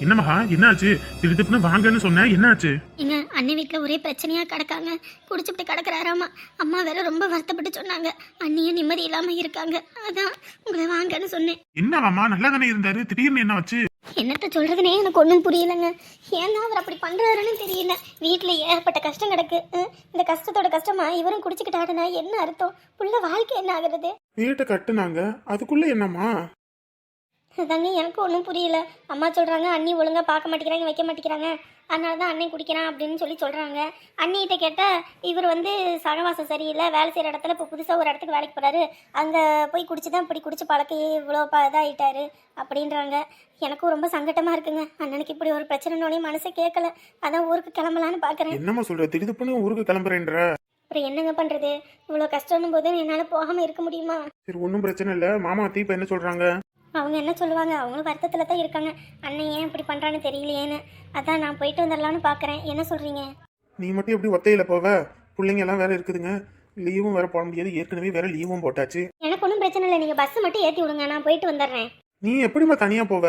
என்னம்மா என்னாச்சு? திடுத்துப்புன்னு வாங்கன்னு சொன்னேன் என்னாச்சு? எங்க அண்ணன் வீட்டில் ஒரே பிரச்சனையா கிடக்காங்க. குடிச்சுட்டு கிடக்குறாராமா. அம்மா வேற ரொம்ப வருத்தப்பட்டு சொன்னாங்க. அண்ணியும் நிம்மதி இல்லாம இருக்காங்க. அதான் உங்களை வாங்கன்னு சொன்னேன். என்னவாம்மா நல்லா தானே இருந்தாரு? திடீர்னு என்ன வச்சு என்னத்த சொல்றதுனே எனக்கு ஒன்றும் புரியலங்க. ஏன்னா அவர் அப்படி பண்றாருன்னு தெரியல. வீட்டில் ஏகப்பட்ட கஷ்டம் கிடக்கு. இந்த கஷ்டத்தோட கஷ்டமா இவரும் குடிச்சுக்கிட்டு ஆடுனா என்ன அர்த்தம்? புள்ள வாழ்க்கை என்ன ஆகுறது? வீட்டை கட்டுனாங்க. அதுக்குள்ள என்னம்மா? அதாங்க எனக்கு ஒன்றும் புரியல. அம்மா சொல்கிறாங்க அண்ணி ஒழுங்காக பார்க்க மாட்டேங்கிறாங்க வைக்க மாட்டேங்கிறாங்க. அதனால தான் அண்ணன் குடிக்கிறான் அப்படின்னு சொல்லி சொல்கிறாங்க அண்ணிகிட்ட கேட்டால் இவர் வந்து சகவாசம் சரியில்லை வேலை செய்கிற இடத்துல இப்போ புதுசாக ஒரு இடத்துக்கு வேலைக்கு போகிறாரு அங்கே போய் குடிச்சு தான் இப்படி குடிச்சு பழக்க இவ்வளோ ப இதாகிட்டாரு அப்படின்றாங்க. எனக்கும் ரொம்ப சங்கட்டமாக இருக்குங்க. அண்ணனுக்கு இப்படி ஒரு பிரச்சனைனோடனே மனசை கேட்கல அதான் ஊருக்கு கிளம்பலான்னு பார்க்குறேன் என்னம்மா சொல்ற? திடுத்துப்புன்னு ஊருக்கு கிளம்புறேன்ற. அப்புறம் என்னங்க பண்ணுறது இவ்வளோ கஷ்டம்னும் போது என்னால் போகாமல் இருக்க முடியுமா? சரி ஒன்றும் பிரச்சனை இல்லை. மாமா தீப்ப என்ன சொல்றாங்க? அவங்க என்ன சொல்லுவாங்க? அவங்களும் வருத்தத்தில் தான் இருக்காங்க. அண்ணன் ஏன் இப்படி பண்ணுறான்னு தெரியலையேன்னு. அதான் நான் போயிட்டு வந்துடலான்னு பார்க்குறேன் என்ன சொல்கிறீங்க நீ மட்டும் எப்படி ஒத்தையில போவ? பிள்ளைங்க எல்லாம் வேற இருக்குதுங்க. லீவும் வேற போட முடியாது. ஏற்கனவே வேற லீவும் போட்டாச்சு. எனக்கு ஒன்றும் பிரச்சனை இல்லை. நீங்கள் பஸ்ஸை மட்டும் ஏற்றி விடுங்க. நான் போயிட்டு வந்துடுறேன். நீ எப்படிம்மா தனியா போவ?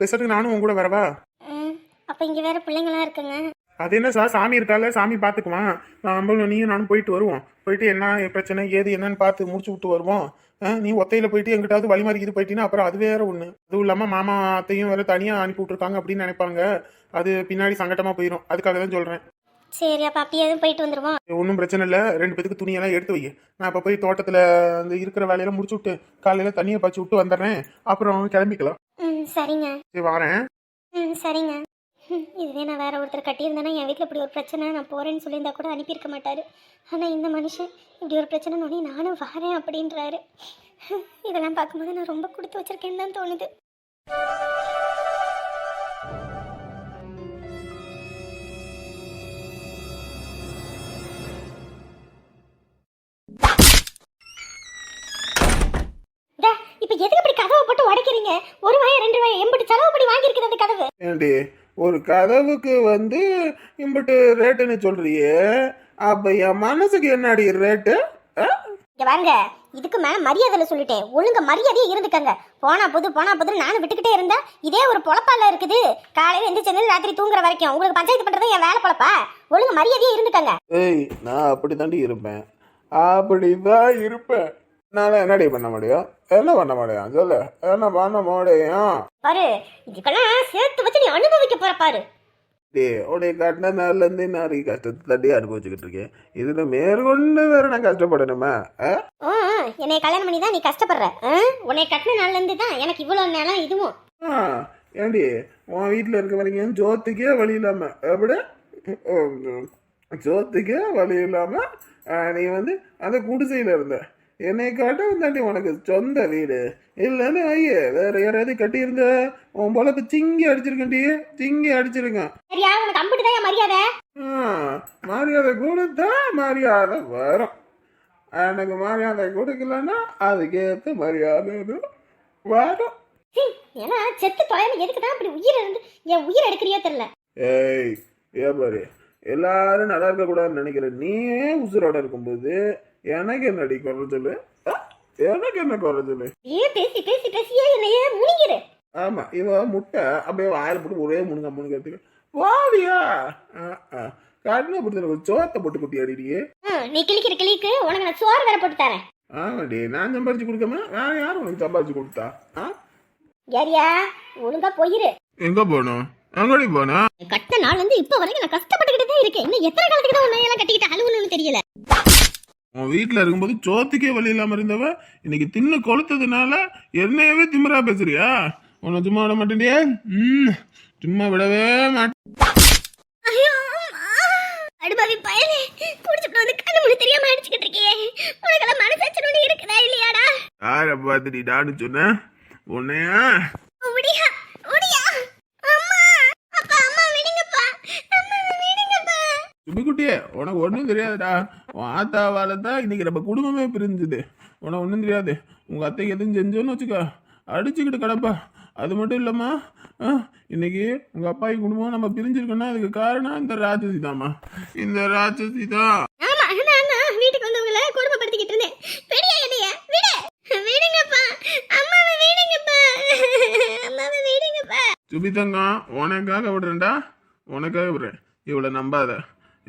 பேசுறதுக்கு நானும் உன் கூட வரவா? ம். அப்போ இங்கே வேறு பிள்ளைங்களாம் இருக்குங்க. அது என்ன சார்? சாமி இருக்கால சாமி பார்த்துக்குவான் நம்ம நீயும் நானும் போயிட்டு வருவோம். போயிட்டு என்ன பிரச்சனை ஏது என்னன்னு பார்த்து முடிச்சு விட்டு வருவோம். நீ ஒத்தையில போயிட்டு எங்கிட்டாவது வழி மாறிக்கிது போயிட்டீங்கன்னா அப்புறம் அது வேற ஒண்ணு. அதுவும் இல்லாம மாமா அத்தையும் வேற தனியா அனுப்பி விட்டுருக்காங்க அப்படின்னு நினைப்பாங்க. அது பின்னாடி சங்கட்டமா போயிடும் அதுக்காக தான் சொல்றேன். சரி அப்போ அப்படியே எதுவும் போயிட்டு வந்துடுவோம் ஒன்றும் பிரச்சனை இல்லை. ரெண்டு பேத்துக்கு துணியெல்லாம் எடுத்து வை நான் இப்போ போய் தோட்டத்தில் அந்த இருக்கிற வேலையெல்லாம் முடிச்சு விட்டு காலையில் தண்ணியை பாய்ச்சி விட்டு வந்துடுறேன். அப்புறம் கிளம்பிக்கலாம். ம் சரிங்க. சரி வாரேன். ம் சரிங்க. இதுவே நான் வேற ஒருத்தர் கட்டியிருந்தேன்னா என் வீட்டில் இப்படி ஒரு பிரச்சனை நான் போகிறேன்னு சொல்லியிருந்தா கூட அனுப்பியிருக்க மாட்டார். ஆனால் இந்த மனுஷன் இப்படி ஒரு பிரச்சனை நோனி நானும் வரேன் அப்படின்றாரு. இதெல்லாம் பார்க்கும்போது நான் ரொம்ப கொடுத்து வச்சிருக்கேன்னு தான் தோணுது. இப்போ எதுக்கு இப்படி கதவை போட்டு உடைக்கிறீங்க? ஒரு வாயம் ரெண்டு வாயம் எம்பிட்டு செலவு பண்ணி வாங்கியிருக்குது அந்த கதவு? ஒரு கதவுக்கு வந்து இம்பிட்டு ரேட்டுன்னு சொல்றியே அப்போ என் மனசுக்கு என்னடி ரேட்டு வாங்க இதுக்கு மேல மரியாதையில சொல்லிட்டேன். ஒழுங்க மரியாதையா இருந்துக்கங்க. போனா புது போனா புது நானும் விட்டுக்கிட்டே இருந்தா இதே ஒரு பொழப்பால இருக்குது. காலையில எந்திரிச்சு ராத்திரி தூங்குற வரைக்கும். உங்களுக்கு பஞ்சாயத்து பண்றது என் வேலை பொழப்பா? ஒழுங்க மரியாதையா இருந்துக்கங்க. ஏய் நான் அப்படி தாண்டி இருப்பேன். அப்படிதான் இருப்பேன். என்னால் என்னடி பண்ண முடியும்? என்ன பண்ண முடியும்? சொல்லு. என்ன பண்ண முடியும்? பாரு இதுக்கெல்லாம் சேர்த்து வச்சு நீ அனுபவிக்க போற பாரு. டே உடைய கட்டின நாள்லேருந்து நிறைய கஷ்டத்தை தட்டி அனுபவிச்சுக்கிட்டு இருக்கேன். இதில் மேற்கொண்டு வேற நான் கஷ்டப்படணுமா? என்னைய கல்யாணம் பண்ணி தான் நீ கஷ்டப்படுற? உன்னை கட்டின நாள்ல இருந்து தான் எனக்கு இவ்வளவு நேரம் இதுவும். ஏண்டி உன் வீட்டில் இருக்க வரைக்கும் ஜோத்துக்கே வழி இல்லாமல் எப்படி? ஜோத்துக்கே வழி இல்லாமல் நீ வந்து அந்த குடிசையில் இருந்த. என்னை காட்டும் தாண்டி உனக்கு சொந்த வீடு. இல்லைன்னு ஐயே வேற யாராவது கட்டியிருந்த உன் பொழப்பு சிங்கி அடிச்சிருக்கேன்டி. சிங்கி அடிச்சிருக்கேன் சரியா உனக்கு அம்பிட்டு தான் மரியாதை? கொடுத்தா மரியாதை வரும். எனக்கு மரியாதை கொடுக்கலன்னா அதுக்கேற்ற மரியாதை வரும். ஏன்னா செத்து தொலைன்னு எதுக்கு தான் இப்படி உயிர் இருந்து என் உயிர் எடுக்கிறியோ தெரியல. ஏய் ஏ பாரு? எல்லாரும் நல்லா இருக்கக்கூடாதுன்னு நினைக்கிற நீயே உசுரோட இருக்கும்போது எனக்கு என்னடி குறைச்சல் எனக்கு என்ன குறைச்சல் ஏ பேசி பேசி பேசியே என்னையே முனிங்கிரு ஆமா இவ முட்டை அப்படியே வாயில போட்டு ஒரே முணுங்க முணுங்கிறதுக்கு வாடியா? காட்டின பொறுத்த சோத்தை போட்டு குட்டி அடிடியே நீ கிளிக்கிற கிளிக்கு உனக்கு நான் சோறு வேற போட்டு தரேன். ஆமாடி நான் சம்பாரிச்சு கொடுக்காம? வேற யாரும் உனக்கு சம்பாரிச்சு கொடுத்தா? யாரியா ஒழுங்கா போயிரு. எங்க போனோம்? எங்கடி போனா? கட்ட நாள் வந்து இப்ப வரைக்கும் நான் கஷ்டப்பட்டுக்கிட்டு தான் இருக்கேன். இன்னும் எத்தனை காலத்துக்கு தான் உன்னை எல்லாம் கட்டிக்கிட்டு அழுவணும்னு தெரியல. உன் வீட்டில் இருக்கும்போது சோத்துக்கே வழி இல்லாம இருந்தவ இன்னைக்கு தின்னு கொளுத்ததுனால என்னையவே திமிரா பேசுறியா? உன்னை சும்மா விட மாட்டேன்டியே ம் சும்மா விடவே மாட்டேன். அடுபாவி பயலே குடிச்சிட்டு வந்து கண்ணு முழு தெரியாம அடிச்சுக்கிட்டு இருக்கியே உனக்கெல்லாம் மனசாட்சி இருக்குதா இல்லையாடா? யாரை பார்த்துடி உன்னையா? ஒடியா ஒடியா அம்மா அப்பா அம்மா விடுங்கப்பா. அம்மா விடுங்கப்பா. சுபிக்குட்டியே உனக்கு ஒன்றும் தெரியாதுடா. ஆத்தாவால தான் இன்னைக்கு நம்ம குடும்பமே பிரிஞ்சுது. உனக்கு ஒன்றும் தெரியாது. உங்கள் அத்தைக்கு எதுவும் செஞ்சோன்னு வச்சுக்கோ. அடிச்சுக்கிட்டு கிடப்பா. அது மட்டும் இல்லைம்மா. இன்னைக்கு உங்கள் அப்பாயி குடும்பம் நம்ம பிரிஞ்சிருக்கோன்னா அதுக்கு காரணம் இந்த ராட்சசி தாம்மா. இந்த ராட்சசி தான். வீட்டுக்கு வந்தவங்கள கொடுமைப்படுத்திக்கிட்டு இருந்தேன். பெரிய என்னைய விடு. விடுங்கப்பா. அம்மாவை விடுங்கப்பா. அம்மாவை விடுங்கப்பா. சுபி தங்கம் உனக்காக விடுறேன்டா. உனக்காக விடுறேன். இவளை நம்பாத.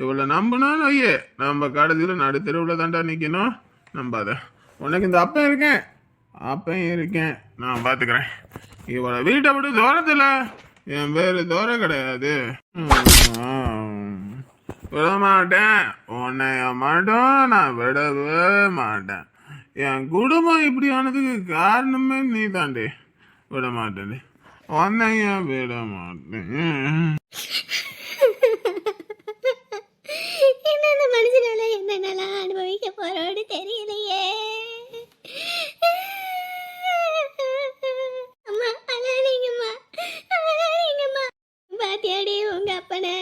இவளை நம்பினாலும் ஐயே நம்ம கடைசியில் நடு தெருவில் தாண்டா நிற்கணும் நம்பாத. உனக்கு இந்த அப்பன் இருக்கேன். அப்பன் இருக்கேன். நான் பார்த்துக்கிறேன் இவளை வீட்டை விட்டு தூரத்தில். என் பேர் தூரம் கிடையாது. விட மாட்டேன் உன்னைய மட்டும் நான் விடவே மாட்டேன். என் குடும்பம் இப்படி ஆனதுக்கு காரணமே நீ தாண்டி விட மாட்டேன் உன்னைய விட மாட்டேன் என்ன இந்த மனுஷனால என்னென்னலாம் அனுபவிக்க போறோன்னு தெரியலையே. அம்மா அழாதீங்கம்மா அழாதீங்கம்மா. பாத்தியாடி உங்க அப்பனை.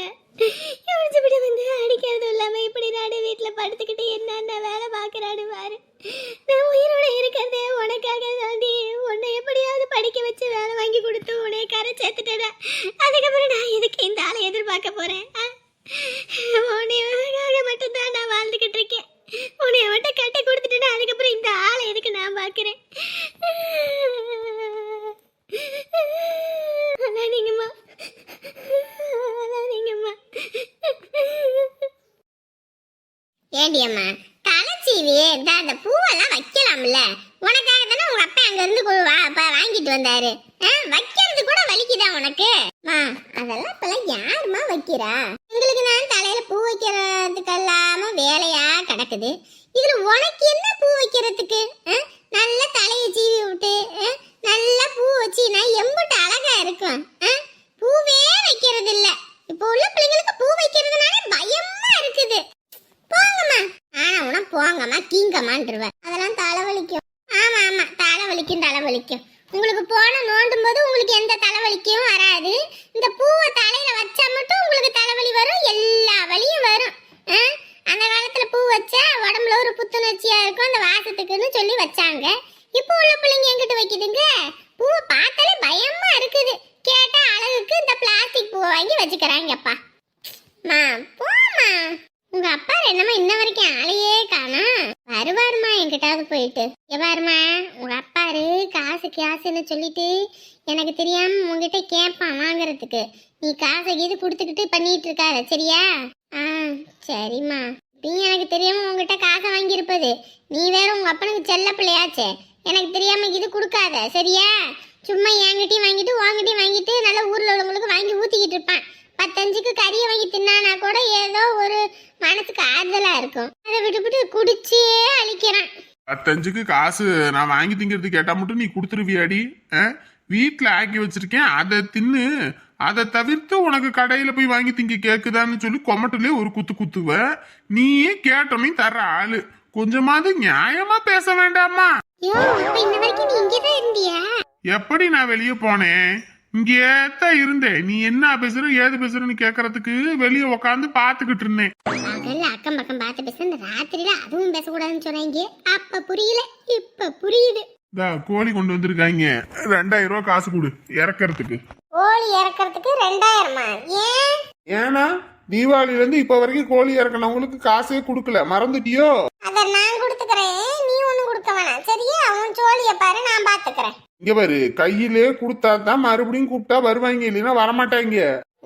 இப்படி வந்து அடிக்கிறது இல்லாம இப்படி நாடு வீட்டுல படுத்துக்கிட்டு என்னென்ன வேலை பாக்குறாரு பாரு. நான் உயிரோட இருக்கிறதே உனக்காக தாண்டி உன்னை எப்படியாவது படிக்க வச்சு வேலை வாங்கி கொடுத்து உன்னை கரை சேர்த்துட்டேன். அதுக்கப்புறம் நான் எதுக்கு இந்த ஆளை எதிர்பார்க்க போறேன் ஆ? தீங்கம்மான்றவ காசை கீது கொடுத்துக்கிட்டு பண்ணிட்டு இருக்காரு சரியா? ஆ சரிம்மா. நீ எனக்கு தெரியாம உங்ககிட்ட காசை வாங்கியிருப்பது. நீ வேற உங்க அப்பனுக்கு செல்ல பிள்ளையாச்சே. எனக்கு தெரியாம இது கொடுக்காத சரியா? சும்மா என்கிட்டயும் வாங்கிட்டு உங்ககிட்டயும் வாங்கிட்டு நல்லா ஊர்ல உள்ளவங்களுக்கு வாங்கி ஊத்திக்கிட்டு இருப்பான். பத்தஞ்சுக்கு கறியை வாங்கி தின்னானா கூட ஏதோ ஒரு மனசுக்கு ஆறுதலா இருக்கும். அதை விட்டுவிட்டு குடிச்சே அழிக்கிறான். பத்தஞ்சுக்கு காசு நான் வாங்கி திங்கிறது கேட்டா மட்டும் நீ கொடுத்துருவியாடி? வீட்டில் ஆக்கி வச்சிருக்கேன் அதை தின்னு அதை தவிர்த்து உனக்கு கடையில போய் வாங்கி திங்க கேக்குதான்னு சொல்லி கொமட்டுலயே ஒரு குத்து குத்துவ. நீயே கேட்டோன்னே தர்ற ஆளு. கொஞ்சமாவது நியாயமா பேச வேண்டாமா? எப்படி நான் வெளியே போனேன் இங்கே தான் இருந்தேன். நீ என்ன பேசுற ஏது பேசுறன்னு கேக்குறதுக்கு வெளியே உக்காந்து பாத்துக்கிட்டு இருந்தேன். முதல்ல அக்கம் பக்கம் பார்த்து பேச இந்த ராத்திரியில அதுவும் பேசக்கூடாதுன்னு சொன்னாங்க அப்ப புரியல இப்ப புரியுது. இதா கோழி கொண்டு வந்திருக்காங்க. ரெண்டாயிரம் ரூபாய் காசு கொடு இறக்கறதுக்கு. கோழி இறக்கிறதுக்கு ரெண்டாயிரமா? ஏன்? ஏன்னா தீபாவளில இருந்து இப்ப வரைக்கும் கோழி இறக்கணவங்களுக்கு காசே கொடுக்கல. மறந்துட்டியோ? அத நான் கொடுத்துக்கிறேன். நீ ஒண்ணும் கொடுக்க வேணாம். சரியா? உன் சோழிய பாரு நான் பாத்துக்கிறேன். இங்க பாரு கையிலே கொடுத்தா தான் மறுபடியும் கூப்பிட்டா வருவாங்க இல்லைன்னா வரமாட்டாங்க.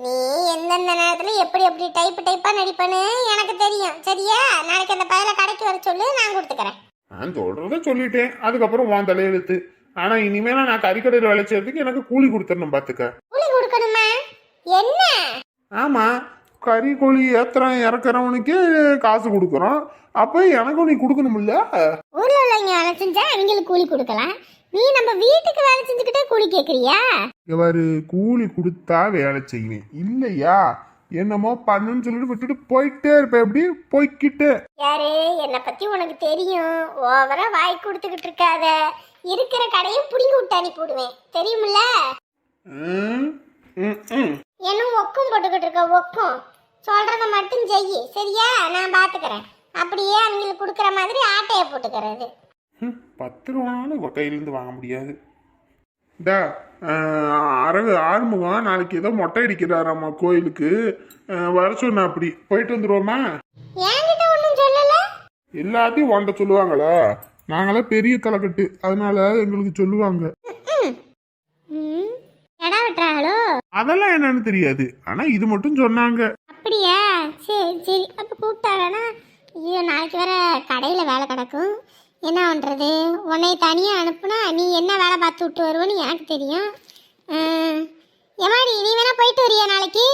நீ எந்தெந்த நேரத்துல எப்படி எப்படி டைப் டைப்பா நடிப்பேன்னு எனக்கு தெரியும். சரியா? நாளைக்கு அந்த பையல கடைக்கு வர சொல்லு நான் கொடுத்துக்கிறேன். நான் சொல்றத சொல்லிட்டேன். அதுக்கப்புறம் உன் தலையெழுத்து ஆனா இனிமேல நான் கறிக்கடையில் வேலை செய்யறதுக்கு எனக்கு கூலி கொடுத்துடணும் பாத்துக்க. கூலி கொடுக்கணுமா? என்ன? ஆமா. கறி கோழி ஏத்துறோம் இறக்குறவனுக்கு காசு கொடுக்குறோம். அப்ப எனக்கும் நீ கொடுக்கணும்ல? ஊர்ல உள்ளவங்க வேலை செஞ்சா அவங்களுக்கு கூலி கொடுக்கலாம். நீ நம்ம வீட்டுக்கு வேலை செஞ்சுக்கிட்டே கூலி கேக்குறியா? இவரு கூலி கொடுத்தா வேலை செய்வேன். இல்லையா? என்னமோ பண்ணுன்னு சொல்லிட்டு விட்டுட்டு போயிட்டே இருப்பேன். எப்படி? போய்க்கிட்டே. யாரு என்னை பத்தி உனக்கு தெரியும். ஓவரா வாய் கொடுத்துக்கிட்டு இருக்காத. இருக்கிற கடையும் புடிங்கி விட்டு அனுப்பி விடுவேன் தெரியுமில்ல? ம், ம், ம். என்ன ஒக்கும் போட்டுக்கிட்டு இருக்க ஒக்கும். சொல்றத மட்டும் செய் சரியா? நான் பாத்துக்கிறேன். அப்படியே அவங்களுக்கு கொடுக்குற மாதிரி ஆட்டைய போட்டுக்கிறது. பத்து ரூபானாலும் இவ கையிலேருந்து வாங்க முடியாது. டா அரவு ஆறுமுகம் நாளைக்கு ஏதோ மொட்டை அடிக்கிறாராம்மா கோயிலுக்கு. வர சொன்ன அப்படி. போயிட்டு வந்துருவோமா? எல்லாத்தையும் வாண்ட சொல்லுவாங்களா? நாங்களாம் பெரிய தலைக்கட்டு. அதனால எங்களுக்கு சொல்லுவாங்க. அதெல்லாம் என்னன்னு தெரியாது. ஆனா இது மட்டும் சொன்னாங்க. அப்படியா? சரி சரி. அப்போ கூப்பிட்டாங்கன்னா ஐயோ நாளைக்கு வேற கடையில் வேலை கிடக்கும். என்ன பண்ணுறது உன்னை தனியாக அனுப்புனா நீ என்ன வேலை பார்த்து விட்டு வருவேன்னு எனக்கு தெரியும். ஆஹ், எம்மாடி நீ வேணா போயிட்டு வரியா நாளைக்கு?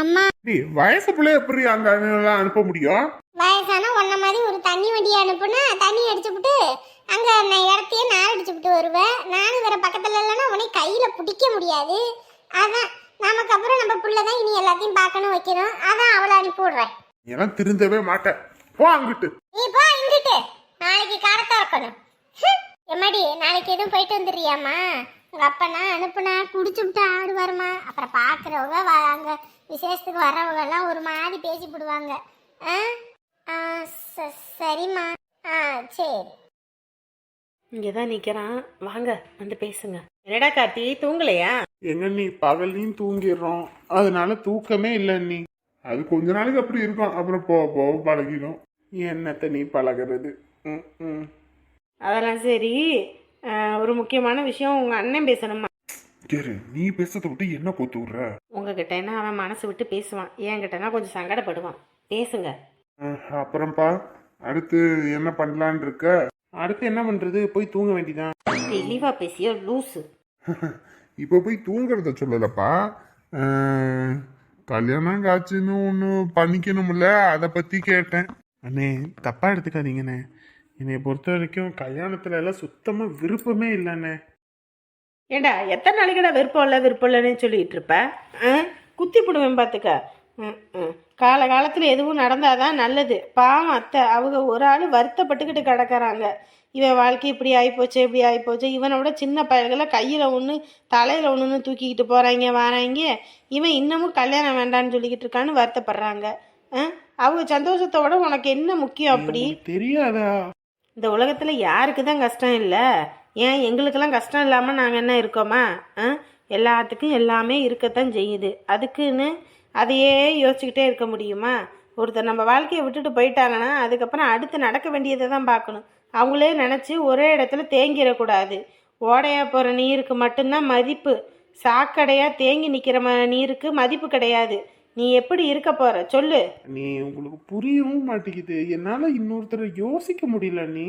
அம்மா. வயசு பிள்ளை எப்படி அங்க எல்லாம் அனுப்ப முடியும்? வயசான உன்ன மாதிரி ஒரு தண்ணி வண்டியை அனுப்புனா தண்ணி அடிச்சுப்புட்டு அங்கே நான் இடத்தையே நான் அடிச்சுப்புட்டு வருவேன் நானும் வேற பக்கத்தில் இல்லைன்னா உன்னை கையில் பிடிக்க முடியாது. அதான் நமக்கு அப்புறம் நம்ம புள்ள தான் இனி எல்லாத்தையும் பார்க்கணும் வைக்கணும். அதான் அவளை அனுப்பி விடுறேன். ஏன்னா திருந்தவே மாட்டேன். போ அங்கிட்டு. நீ போ இங்கிட்டு நாளைக்கு திறக்கணும் ஹம். எம்மாடி நாளைக்கு எதுவும் போயிட்டு வந்துடுறியாம்மா? உங்க அப்பனா அனுப்புனா குடிச்சுட்டு ஆடுவாருமா அப்புறம் பார்க்குறவங்க அங்கே விசேஷத்துக்கு வர்றவங்க எல்லாம் ஒரு மாதிரி பேசி போடுவாங்க. ஆ? ஆ, ச- சரிம்மா. ஆ சரி. இங்கே தான் நிற்கிறான் வாங்க வந்து பேசுங்க. என்னடா கார்த்தி தூங்கலையா? எங்க நீ பகல்லையும் தூங்கிடுறோம். அதனால தூக்கமே இல்லை நீ. அது கொஞ்ச நாளைக்கு அப்படி இருக்கும். அப்புறம் போக போக பழகிடும். என்னத்த நீ பழகிறது? ம், ம். அதெல்லாம் சரி. ஒரு முக்கியமான விஷயம் உங்கள் அண்ணன் பேசணுமா? கேரு நீ பேசுறத விட்டு என்ன கொத்து விடுற? உங்ககிட்டனா அவன் மனசு விட்டு பேசுவான்? என்கிட்டனா கொஞ்சம் சங்கடப்படுவான். பேசுங்க. ம், அப்புறம்ப்பா அடுத்து என்ன பண்ணலான் இருக்க? அடுத்து என்ன பண்றது? போய் தூங்க வேண்டியதான் தெளிவா பேசியோ லூசு. இப்போ போய் தூங்குறத சொல்லலப்பா. கல்யாணம் காட்சின்னு ஒன்று பண்ணிக்கணும்ல அதை பற்றி கேட்டேன். அண்ணே தப்பாக எடுத்துக்காதீங்கண்ணே. என்னை பொறுத்த வரைக்கும் கல்யாணத்துல எல்லாம் சுத்தமாக விருப்பமே இல்லைண்ணே. ஏண்டா எத்தனை நாளைக்குடா விருப்பம் இல்லை விருப்பம் இல்லைன்னு சொல்லிட்டு இருப்ப? ஆ? குத்தி போடுவேன் பார்த்துக்க ம், ம். கால காலத்தில் எதுவும் நடந்தாதான் நல்லது. பாவம் அத்தை அவங்க ஒரு ஆள் வருத்தப்பட்டுக்கிட்டு கிடக்கறாங்க. இவன் வாழ்க்கை இப்படி ஆகிப்போச்சு இப்படி ஆகிப்போச்சு இவனை விட சின்ன பயல்களை கையில் ஒன்று தலையில் ஒன்றுன்னு தூக்கிக்கிட்டு போகிறாங்க வராங்க இவன் இன்னமும் கல்யாணம் வேண்டான்னு சொல்லிக்கிட்டு இருக்கான்னு வருத்தப்படுறாங்க. ஆ? அவங்க சந்தோஷத்தோட உனக்கு என்ன முக்கியம் அப்படி? தெரியாதா? இந்த உலகத்தில் யாருக்கு தான் கஷ்டம் இல்லை? ஏன் எங்களுக்கெல்லாம் கஷ்டம் இல்லாமல் நாங்கள் என்ன இருக்கோமா? ஆ? எல்லாத்துக்கும் எல்லாமே இருக்கத்தான் செய்யுது. அதுக்குன்னு அதையே யோசிச்சுக்கிட்டே இருக்க முடியுமா? ஒருத்தர் நம்ம வாழ்க்கையை விட்டுட்டு போயிட்டாங்கன்னா அதுக்கப்புறம் அடுத்து நடக்க வேண்டியதை தான் பார்க்கணும். அவங்களே நினச்சி ஒரே இடத்துல தேங்கிடக்கூடாது. ஓடையாக போகிற நீருக்கு மட்டும்தான் மதிப்பு. சாக்கடையாக தேங்கி நிற்கிற ம நீருக்கு மதிப்பு கிடையாது. நீ எப்படி இருக்க போகிற சொல்லு. நீ உங்களுக்கு புரியவும் மாட்டேங்குது. என்னால் இன்னொருத்தரை யோசிக்க முடியல நீ.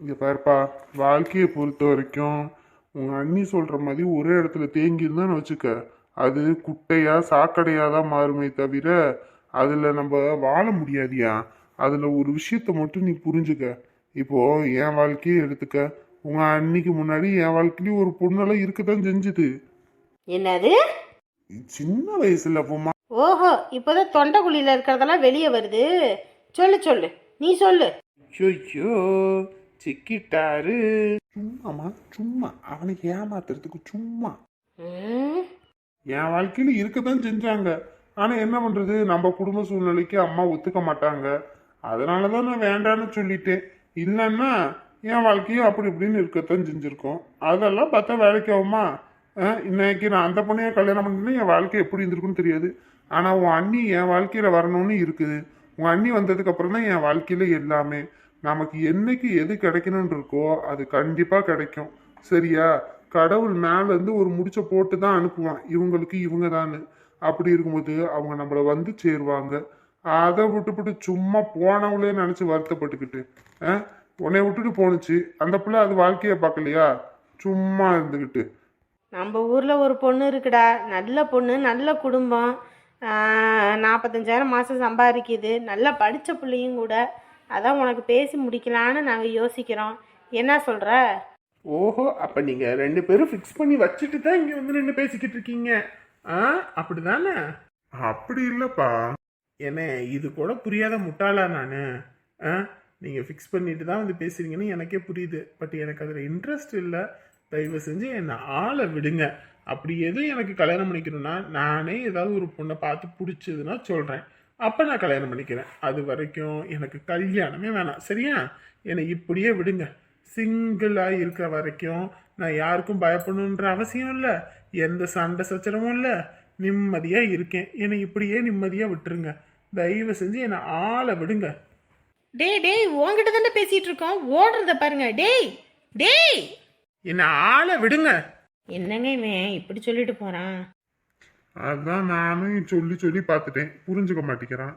இங்க பாருப்பா வாழ்க்கையை பொறுத்த வரைக்கும் உங்க அண்ணி சொல்ற மாதிரி ஒரே இடத்துல தேங்கி இருந்தான்னு வச்சுக்க. அது குட்டையா சாக்கடையா தான் மாறுமே தவிர அதுல நம்ம வாழ முடியாதியா? அதுல ஒரு விஷயத்த மட்டும் நீ புரிஞ்சுக்க. இப்போ என் வாழ்க்கையே எடுத்துக்க. உங்க அன்னிக்கு முன்னாடி என் வாழ்க்கையிலயும் ஒரு பொண்ணெல்லாம் இருக்கத்தான் செஞ்சுது. என்னது? சின்ன வயசுல போமா ஓஹோ இப்போதான் தொண்டைக்குழியில் இருக்கிறதெல்லாம் வெளியே வருது. சொல்லு சொல்லு. நீ சொல்லு. ஐயோ சிக்கிட்டாரு. சும்மாமா சும்மா. அவனை ஏமாத்துறதுக்கு சும்மா. என் வாழ்க்கையில இருக்கத்தான் செஞ்சாங்க. ஆனா என்ன பண்றது? நம்ம குடும்ப சூழ்நிலைக்கு அம்மா ஒத்துக்க மாட்டாங்க. அதனாலதான் நான் வேண்டான்னு சொல்லிட்டேன். இல்லைன்னா என் வாழ்க்கையும் அப்படி இப்படின்னு இருக்கத்தான் செஞ்சிருக்கோம். அதெல்லாம் பார்த்தா வேலைக்கு ஆகுமா? இன்னைக்கு நான் அந்த பொண்ணைய கல்யாணம் பண்ணேன்னா என் வாழ்க்கை எப்படி இருந்திருக்குன்னு தெரியாது. ஆனால் உன் அண்ணி என் வாழ்க்கையில் வரணும்னு இருக்குது. உன் அண்ணி வந்ததுக்கு அப்புறம் தான் என் வாழ்க்கையில எல்லாமே. நமக்கு என்னைக்கு எது கிடைக்கணும்னு இருக்கோ அது கண்டிப்பாக கிடைக்கும். சரியா? கடவுள் மேலேருந்து ஒரு முடிச்ச போட்டு தான் அனுப்புவான். இவங்களுக்கு இவங்க தானு அப்படி இருக்கும்போது அவங்க நம்மளை வந்து சேருவாங்க. அதை விட்டுப்புட்டு சும்மா போனவங்களே நினச்சி வருத்தப்பட்டுக்கிட்டு உன்னை விட்டுட்டு போணுச்சு. அந்த பிள்ளை அது வாழ்க்கையை பார்க்கலையா? சும்மா இருந்துக்கிட்டு நம்ம ஊரில் ஒரு பொண்ணு இருக்குடா. நல்ல பொண்ணு நல்ல குடும்பம். நாற்பத்தஞ்சாயிரம் மாதம் சம்பாதிக்குது. நல்லா படித்த பிள்ளையும் கூட அதான் உனக்கு பேசி முடிக்கலான்னு நாங்கள் யோசிக்கிறோம். என்ன சொல்கிற ஓஹோ அப்போ நீங்கள் ரெண்டு பேரும் ஃபிக்ஸ் பண்ணி வச்சுட்டு தான் இங்கே வந்து நின்று பேசிக்கிட்டு இருக்கீங்க. ஆ அப்படிதானே? அப்படி இல்லைப்பா. என்ன இது கூட புரியாத முட்டாளா நான். ஆ நீங்கள் ஃபிக்ஸ் பண்ணிட்டு தான் வந்து பேசுறீங்கன்னு எனக்கே புரியுது. பட் எனக்கு அதில் இன்ட்ரெஸ்ட் இல்லை. தயவு செஞ்சு என்னை ஆளை விடுங்க. அப்படி எதுவும் எனக்கு கல்யாணம் பண்ணிக்கணும்னா நானே ஏதாவது ஒரு பொண்ணை பார்த்து பிடிச்சதுன்னா சொல்றேன். அப்போ நான் கல்யாணம் பண்ணிக்கிறேன். அது வரைக்கும் எனக்கு கல்யாணமே வேணாம். சரியா? என்னை இப்படியே விடுங்க. சிங்கிளாக இருக்கிற வரைக்கும் நான் யாருக்கும் பயப்படணுன்ற அவசியம் இல்லை. எந்த சண்டை சச்சரவும் இல்லை. நிம்மதியாக இருக்கேன். என்னை இப்படியே நிம்மதியாக விட்டுருங்க. தயவு செஞ்சு என்னை ஆளை விடுங்க. டேய் டேய் உன்கிட்ட தானே பேசிகிட்டு இருக்கோம். ஓடுறத பாருங்க. டேய் டேய். என்னை ஆளை விடுங்க. என்னங்க இவன்? இப்படி சொல்லிட்டு போகிறான் அதான் நானும் சொல்லி சொல்லி பார்த்துட்டேன். புரிஞ்சுக்க மாட்டேங்கிறான்.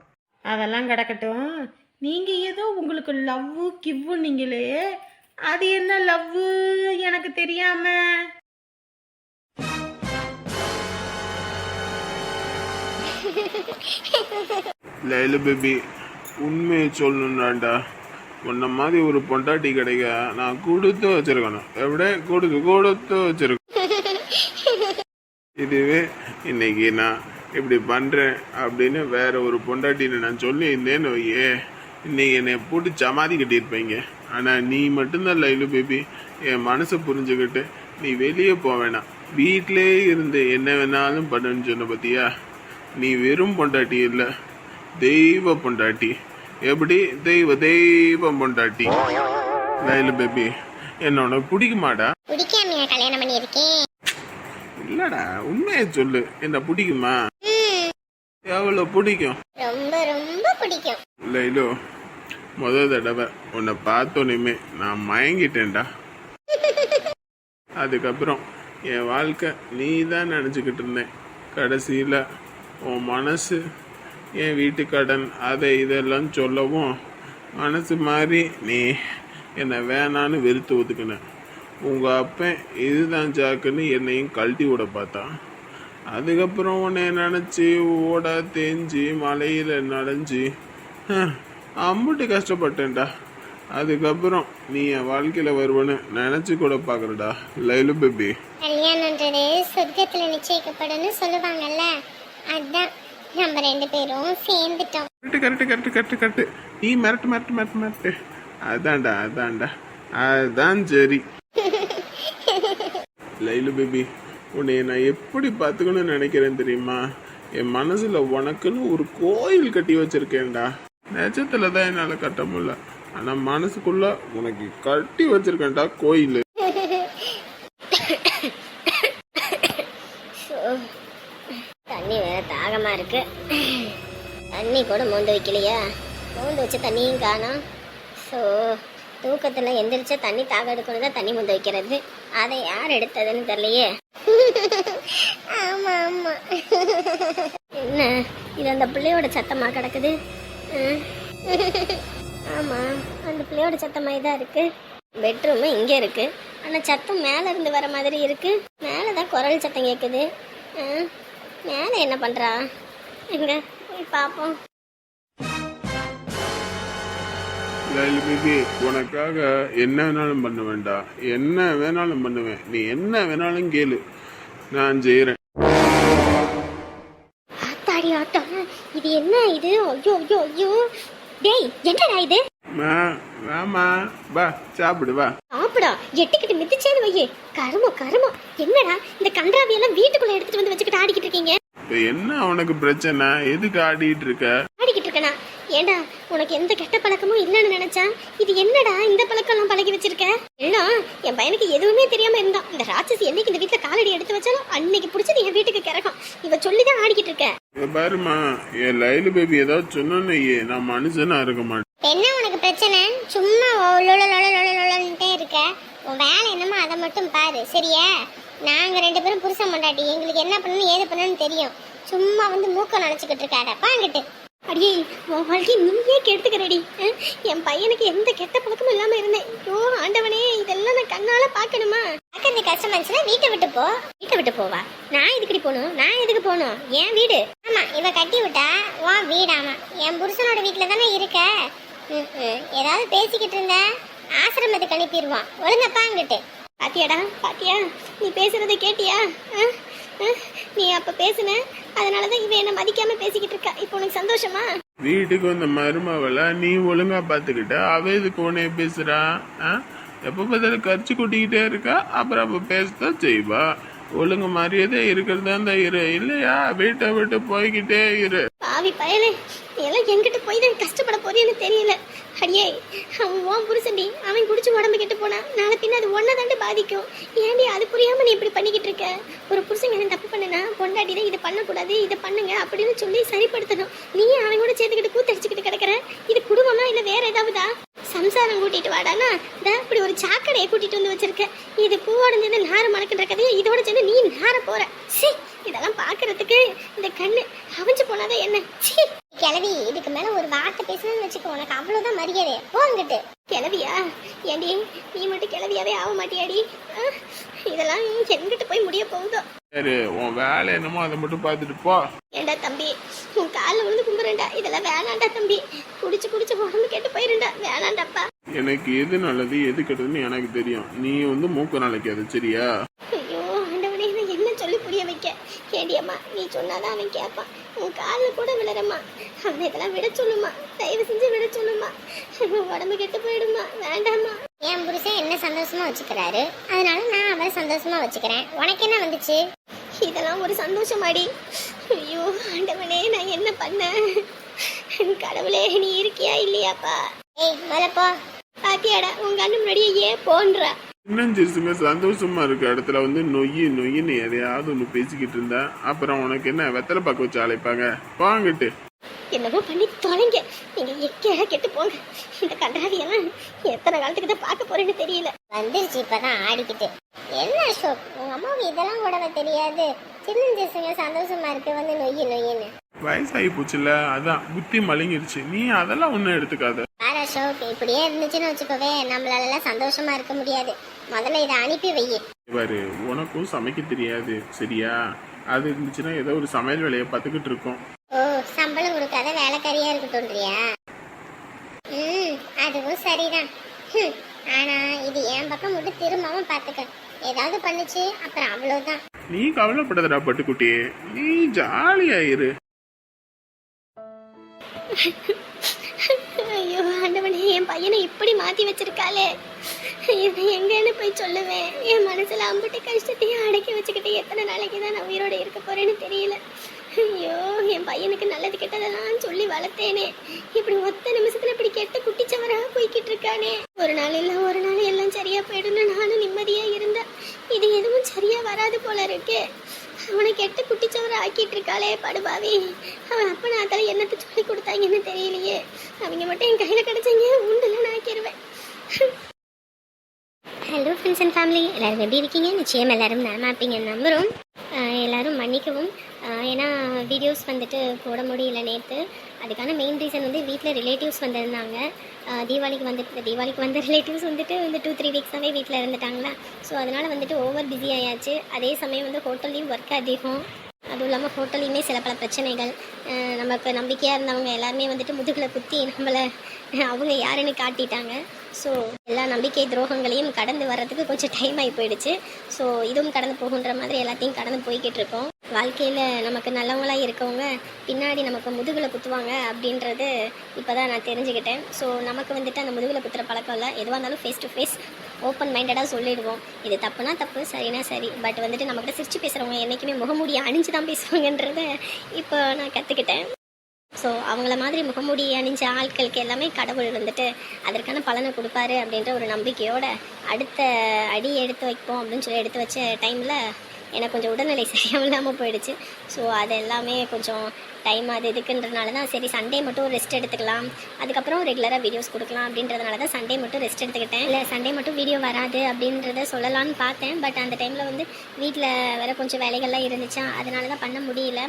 அதெல்லாம் கிடக்கட்டும். நீங்க ஏதோ உங்களுக்கு லவ்வு கிவ்வு நீங்களே. அது என்ன லவ்வு எனக்கு தெரியாம. லைலு பேபி உண்மையை சொல்லணும்டாண்டா. உன்ன மாதிரி ஒரு பொண்டாட்டி கிடைக்க நான் கொடுத்து வச்சிருக்கணும். எப்படியே கொடுத்து கொடுத்து வச்சிருக்கேன் இதுவே இன்னைக்கு நான் இப்படி பண்ணுறேன் அப்படின்னு வேற ஒரு பொண்டாட்டின்னு நான் சொல்லியிருந்தேன்னு வையே இன்னைக்கு என்னை போட்டு சமாதி கட்டியிருப்பீங்க. ஆனால் நீ மட்டும்தான் லைலு பேபி. என் மனசை புரிஞ்சுக்கிட்டு நீ வெளியே போக வேணாம். வீட்டிலே இருந்து என்ன வேணாலும் பண்ணுன்னு சொன்ன பார்த்தியா நீ வெறும் பொண்டாட்டி இல்லை தெய்வ பொண்டாட்டி. எப்படி? தெய்வ தெய்வம் பொண்டாட்டி. லைலு பேபி என்ன உனக்கு பிடிக்குமாடா? பிடிக்காமையா கல்யாணம் பண்ணியிருக்கேன். இல்லடா உண்மையை சொல்லு. என்ன பிடிக்குமா? எவ்வளோ பிடிக்கும்? ரொம்ப ரொம்ப பிடிக்கும். லைலு முத தடவை உன்னை பார்த்தோன்னே நான் மயங்கிட்டேன்டா. அதுக்கப்புறம் என் வாழ்க்கை நீ தான் நினச்சிக்கிட்டு இருந்தேன். கடைசியில் உன் மனசு என் வீட்டு கடன் அதை இதெல்லாம் சொல்லவும் மனசு மாதிரி நீ என்னை வேணான்னு வெறுத்து ஒதுக்குன. உங்கள் அப்பன் இதுதான் ஜாக்குன்னு என்னையும் கழட்டி விட பார்த்தான் அதுக்கப்புறம் உன்னை நினச்சி ஓட தேஞ்சு மலையில் நனைஞ்சு ஹம், அம்புட்டு கஷ்டப்பட்டேன்டா. அதுக்கப்புறம் நீ என் வாழ்க்கையில் வருவன்னு நினச்சி கூட பார்க்குறடா. லைலு பேபி கல்யாணன்றது சொர்க்கத்துல நிச்சயிக்கப்படும் சொல்லுவாங்கல்ல. அதான் நம்ம ரெண்டு பேரும் சேர்ந்துட்டோம். Correct correct correct correct correct நீ மிரட்டு மிரட்டு மிரட்டு மிரட்டு. அதான்டா அதான்டா. அதுதான் சரி லைலு பேபி. உன்னை நான் எப்படி பார்த்துக்கணும்னு நினைக்கிறேன் தெரியுமா? என் மனசுல உனக்குன்னு ஒரு கோயில் கட்டி வச்சிருக்கேன்டா. நிஜத்துல தான் என்னால கட்ட முடியல. ஆனா மனசுக்குள்ள உனக்கு கட்டி வச்சிருக்கேன்டா கோயில். தண்ணி வேற தாகமா இருக்கு. தண்ணி கூட மோந்து வைக்கலையா? மோந்து வச்ச தண்ணியும் காணும். ஸோ தூக்கத்தில் எந்திரிச்சா தண்ணி தாக எடுக்கணும் தான் தண்ணி முந்த வைக்கிறது. அதை யார் எடுத்ததுன்னு தெரியலையே. ஆமா ஆமா. என்ன? இது அந்த பிள்ளையோட சத்தமா கிடக்குது? ஆமாம் ஆமா அந்த பிள்ளையோட சத்தமா தான் இருக்கு. பெட்ரூமு இங்கே இருக்கு. ஆனால் சத்தம் மேலே இருந்து வர மாதிரி இருக்கு. மேலே தான் குரல் சத்தம் கேட்குது மேலே என்ன பண்ணுறா எங்கே? போய் பார்ப்போம் லைலு பேபி உனக்காக என்ன வேணாலும் பண்ண வேண்டாம் என்ன வேணாலும் பண்ணுவேன். நீ என்ன வேணாலும் கேளு. நான் செய்கிறேன் ஆத்தாடி ஆட்டம் இது என்ன இது? ஐயோ ஐயோ ஐயோ. டேய் என்னடா இது? மா வாமா. வா சாப்பிடு வா. சாப்பிடா. எட்டுக்கிட்டு மிதிச்சேன்னு வையே. கருமோ கருமோ. என்னடா இந்த கன்றாவி எல்லாம் வீட்டுக்குள்ள எடுத்துட்டு வந்து வச்சுக்கிட்டு ஆடிக்கிட்டு இருக்கீங்க? என்ன உனக்கு பிரச்சனை? எதுக்கு ஆடிட்டு இருக்க? ஏண்டா உனக்கு எந்த கெட்ட பழக்கமும் இல்லைன்னு நினைச்சா? இது என்னடா இந்த பழக்கம்லாம் பழகி வச்சிருக்க? எல்லாம் என் பையனுக்கு எதுவுமே தெரியாம இருந்தான். இந்த ராட்சசி என்னைக்கு இந்த வீட்டுல காலடி எடுத்து வச்சாலும் அன்னைக்கு பிடிச்சது என் வீட்டுக்கு கிறகம். இவ சொல்லிதான் ஆடிக்கிட்டு இருக்க. பாருமா என் லைலு பேபி ஏதாவது சொன்னோன்னு நான் மனுஷனா இருக்க மாட்டேன். என்ன உனக்கு பிரச்சனை? சும்மா லொலன்ட்டே இருக்க. உன் வேலை என்னமோ அதை மட்டும் பாரு சரியா? நாங்க ரெண்டு பேரும் புருஷன் பொண்டாட்டி. எங்களுக்கு என்ன பண்ணணும் ஏது பண்ணணும்னு தெரியும். சும்மா வந்து மூக்க நினைச்சுக்கிட்டு இருக்காட பாங்கிட்டு அடியே உன் வாழ்க்கை நீயே கெடுத்துக்கிறடி. என் பையனுக்கு எந்த கெட்ட பழக்கமும் இல்லாம இருந்தேன். ஐயோ ஆண்டவனே இதெல்லாம் நான் கண்ணால பாக்கணுமா பார்க்கறது கஷ்டமா இருந்துச்சுன்னா வீட்டை விட்டு போ. வீட்டை விட்டு போவா. நான் எதுக்குடி போகணும்? நான் எதுக்கு போகணும்? என் வீடு. ஆமா இவ கட்டி விட்டா உன் வீடாமா என் புருஷனோட வீட்டுல தானே இருக்க. ம், ம். ஏதாவது பேசிக்கிட்டு இருந்த ஆசிரமத்துக்கு அனுப்பிடுவான். ஒழுங்கப்பா அங்கிட்டு பாத்தியாடா பாத்தியா? நீ பேசுறத கேட்டியா? ஆ? நீ அப்ப பேசுன. அதனாலதான் இவன் என்ன மதிக்காம பேசிக்கிட்டு இருக்கா. இப்போ உனக்கு சந்தோஷமா? வீட்டுக்கு வந்த மருமவளை நீ ஒழுங்கா பாத்துக்கிட்ட. அவ இதுக்கு உன்னைய பேசுறா? ஆ? எப்ப பார்த்தாலும் கரிச்சு கூட்டிக்கிட்டே இருக்கா. அப்புறம் அப்ப பேசத்தான் செய்வா. ஒழுங்கு மரியாதை இருக்கிறதா இருந்தா இரு. இல்லையா? வீட்டை விட்டு போய்கிட்டே இரு. பாவி பயலே எல்லாம் எங்கிட்ட போய் தான் கஷ்டப்பட போறேன்னு தெரியல. அடியே அவன் ஓன் புருஷன்டி அவன் குடிச்சு உடம்பு கெட்டு போனா நாளை பின்ன அது ஒன்றை தாண்டி பாதிக்கும். ஏன்டி அது புரியாம நீ இப்படி பண்ணிக்கிட்டு இருக்க? ஒரு புருஷன் என்ன தப்பு பண்ணுனா பொண்டாட்டி தான் இதை பண்ணக்கூடாது இதை பண்ணுங்க அப்படின்னு சொல்லி சரிப்படுத்தணும். நீ அவன் கூட சேர்த்துக்கிட்டு கூத்தடிச்சுக்கிட்டு கிடக்குற. இது குடும்பமா இல்லை வேற ஏதாவதா? சம்சாரம் கூட்டிட்டு வாடானா? இந்த இப்படி ஒரு சாக்கடையை கூட்டிட்டு வந்து வச்சிருக்க. இது பூவோட சேர்ந்து நார மணக்கின்ற கதையை இதோட சேர்ந்து நீ நார போற. சீ இதெல்லாம் பார்க்கறதுக்கு இந்த கண்ணு அவிஞ்சு போனாதான் என்ன? சீ. கிளவி இதுக்கு மேல ஒரு வார்த்தை பேசணும்னு வச்சுக்கோ உனக்கு அவ்வளவுதான் மரியாதை. போங்கிட்டு கிளவியா ஏண்டி நீ மட்டும் கிளவியாவே ஆக மாட்டியாடி? இதெல்லாம் எங்கிட்ட போய் முடிய போகுதோ? சரி உன் வேலை என்னமோ அதை மட்டும் பார்த்துட்டு போ. ஏண்டா தம்பி உன் காலில் விழுந்து கும்பிடுறேன்டா இதெல்லாம் வேணாண்டா தம்பி. குடிச்சு குடிச்சு உடம்பு கெட்டு போயிருண்டா வேணாண்டாப்பா எனக்கு எது நல்லது எது கெட்டதுன்னு எனக்கு தெரியும். நீ வந்து மூக்க நாளைக்காது சரியா? ஐயோ ஆண்டவனே நான் என்ன சொல்லி புரிய வைக்க? கேடியம்மா நீ சொன்னாதான் அவன் கேட்பான் உன் காலில் கூட விழறம்மா. அவனை இதெல்லாம் விட சொல்லுமா? தயவு செஞ்சு விட சொல்லுமா? உடம்பு கெட்டு போயிடுமா? வேண்டாம்மா. என் புருஷன் என்ன சந்தோஷமா வச்சுக்கிறாரு? அதனால நான் அவரை சந்தோஷமா வச்சுக்கிறேன். உனக்கு என்ன வந்துச்சு? இதெல்லாம் ஒரு சந்தோஷமாடி. ஐயோ ஆண்டவனே நான் என்ன பண்ணேன்? கடவுளே நீ இருக்கியா இல்லையாப்பா? ஏய் முதல்ல போ. பாத்தியாடா உங்க கண்ணு முன்னாடியே ஏன் போன்றா? இன்னும் சிறுசுங்க சந்தோஷமா இருக்க இடத்துல வந்து நொய்யி நொய்யின்னு எதையாவது ஒன்று பேசிக்கிட்டு இருந்தா அப்புறம் உனக்கு என்ன வெத்தலை பார்க்க வச்சு அழைப்பாங்க? வாங்கிட்டு என்னவோ பண்ணி தொலைங்க. நீங்க எக்கேட கெட்டு போங்க. இந்த கன்றாவியெல்லாம் எத்தனை காலத்துக்கு தான் பார்க்க போறேன்னு தெரியல. வந்துருச்சு இப்பதான் ஆடிக்கிட்டு. என்ன அசோக் உங்க அம்மாவுக்கு இதெல்லாம் கூடவா தெரியாது. சின்ன சிசுங்க சந்தோஷமா இருக்கு. வந்து நொய்யு நொய்யுன்னு. வயசாகி போச்சுல அதான் புத்தி மழுங்கிருச்சு. நீ அதெல்லாம் ஒன்றும் எடுத்துக்காத. வேற அசோக். இப்படியே இருந்துச்சுன்னு வச்சுக்கோவே நம்மளால எல்லாம் சந்தோஷமா இருக்க முடியாது. முதல்ல இதை அனுப்பி வை. பாரு உனக்கும் சமைக்க தெரியாது சரியா? அது இருந்துச்சுன்னா ஏதோ ஒரு சமையல் வேலையை பார்த்துக்கிட்டு இருக்கோம். ஓ சம்பளம் கொடுக்காத வேலைக்காரியா இருக்கட்டும்ன்றியா ம் அதுவும் சரிதான். ஹம், ஆனா இது என் பக்கம் மட்டும் திரும்பவும் பார்த்துக்க. ஏதாவது பண்ணுச்சு? அப்புறம் அவ்வளவுதான். நீ கவலைப்படாதடா பட்டுக்குட்டியே நீ ஜாலியாயிரு. ஐயோ ஆண்டவனே என் பையனை இப்படி மாத்தி வச்சிருக்காளே. இதை எங்கன்னு போய் சொல்லுவேன்? என் மனசுல அம்புட்டு கஷ்டத்தையும் அடக்கி வச்சுக்கிட்டு எத்தனை நாளைக்கு தான் நான் உயிரோட இருக்க போறேன்னு தெரியல. ஐயோ என் பையனுக்கு நல்லது கெட்டதெல்லாம் சொல்லி வளர்த்தேனே. இப்படி ஒத்த நிமிஷத்துல இப்படி கெட்ட குட்டிச்சவராக போய்கிட்டு இருக்கானே ஒரு நாள் எல்லாம் ஒரு நாள் எல்லாம் சரியா போயிடும்னு நானும் நிம்மதியா இருந்தேன். இது எதுவும் சரியா வராது போல இருக்கு. அவனை கெட்ட குட்டிச்சவரை ஆக்கிட்டு இருக்காளே படுபாவி. அவன் அப்ப நான் அதில் என்னத்தை சொல்லி கொடுத்தாங்கன்னு தெரியலையே. அவங்க மட்டும் என் கையில கிடைச்சாங்க உண்டுல நான் ஆக்கிடுவேன் ஹலோ ஃப்ரெண்ட்ஸ் அண்ட் ஃபேமிலி எல்லாரும் எப்படி இருக்கீங்க? நிச்சயம் எல்லாரும் நலமா இருப்பீங்க நம்புகிறோம் எல்லாரும் மன்னிக்கவும். ஏன்னா வீடியோஸ் வந்துட்டு போட முடியல நேற்று அதுக்கான மெயின் ரீசன் வந்து வீட்டில் ரிலேட்டிவ்ஸ் வந்திருந்தாங்க. தீபாவளிக்கு வந்துட்டு தீபாவளிக்கு வந்த ரிலேட்டிவ்ஸ் வந்துட்டு இந்த டூ த்ரீ வீக்ஸாகவே வீட்டில் இருந்துட்டாங்களா? ஸோ அதனால் வந்துட்டு ஓவர் பிஸி ஆயாச்சு. அதே சமயம் வந்து ஹோட்டல்லையும் ஒர்க் அதிகம். அதுவும் இல்லாமல் ஹோட்டல்லையுமே சில பல பிரச்சனைகள். நம்ம இப்போ நம்பிக்கையாக இருந்தவங்க எல்லாருமே வந்துட்டு முதுகில் குத்தி நம்மளை அவங்க யாருன்னு காட்டிட்டாங்க. ஸோ எல்லா நம்பிக்கை துரோகங்களையும் கடந்து வர்றதுக்கு கொஞ்சம் டைம் ஆகி போயிடுச்சு ஸோ இதுவும் கடந்து போகுன்ற மாதிரி எல்லாத்தையும் கடந்து போய்கிட்டு இருக்கோம் வாழ்க்கையில் நமக்கு நல்லவங்களாக இருக்கவங்க பின்னாடி நமக்கு முதுகில் குத்துவாங்க அப்படின்றது இப்போ தான் நான் தெரிஞ்சுக்கிட்டேன். ஸோ நமக்கு வந்துட்டு அந்த முதுகில் குத்துற பழக்கம் இல்லை. எதுவாக இருந்தாலும் ஃபேஸ் டு ஃபேஸ் ஓப்பன் மைண்டடாக சொல்லிடுவோம். இது தப்புனா தப்பு சரினா சரி. பட் வந்துட்டு நம்மகிட்ட சிரிச்சு பேசுகிறவங்க என்றைக்குமே முகமூடி அணிஞ்சு தான் பேசுவாங்கன்றத இப்போ நான் கற்றுக்கிட்டேன் ஸோ அவங்கள மாதிரி முகமூடி அணிஞ்ச ஆட்களுக்கு எல்லாமே கடவுள் வந்துட்டு அதற்கான பலனை கொடுப்பாரு அப்படின்ற ஒரு நம்பிக்கையோட அடுத்த அடி எடுத்து வைப்போம் அப்படின்னு சொல்லி எடுத்து வச்ச டைமில் எனக்கு கொஞ்சம் உடல்நிலை சரியாக இல்லாமல் போயிடுச்சு. ஸோ அது எல்லாமே கொஞ்சம் டைம் அது இதுக்குன்றனால தான் சரி சண்டே மட்டும் ரெஸ்ட் எடுத்துக்கலாம். அதுக்கப்புறம் ரெகுலராக வீடியோஸ் கொடுக்கலாம் அப்படின்றதுனால தான் சண்டே மட்டும் ரெஸ்ட் எடுத்துக்கிட்டேன். இல்லை சண்டே மட்டும் வீடியோ வராது அப்படின்றத சொல்லலாம்னு பார்த்தேன். பட் அந்த டைமில் வந்து வீட்டில் வேறு கொஞ்சம் வேலைகள்லாம் இருந்துச்சா அதனால தான் பண்ண முடியல.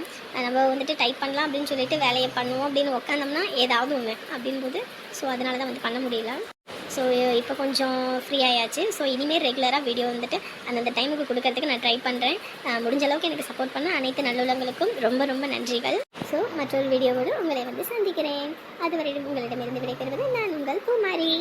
நம்ம வந்துட்டு டைப் பண்ணலாம் அப்படின்னு சொல்லிட்டு வேலையை பண்ணுவோம் அப்படின்னு உட்காந்தோம்னா ஏதாவது ஒன்று அப்படின்போது ஸோ அதனால தான் வந்து பண்ண முடியல. ஸோ இப்போ கொஞ்சம் ஃப்ரீ ஆயாச்சு. ஸோ இனிமேல் ரெகுலராக வீடியோ வந்துட்டு அந்தந்த டைமுக்கு கொடுக்கறதுக்கு நான் ட்ரை பண்ணுறேன் முடிஞ்ச அளவுக்கு எனக்கு சப்போர்ட் பண்ண அனைத்து நல்லுள்ளங்களுக்கும் ரொம்ப ரொம்ப நன்றிகள். ஸோ மற்றொரு வீடியோவோடு உங்களை வந்து சந்திக்கிறேன். அதுவரையிலும் உங்களிடமிருந்து விடைபெறுவது நான் உங்கள் பூமாரி.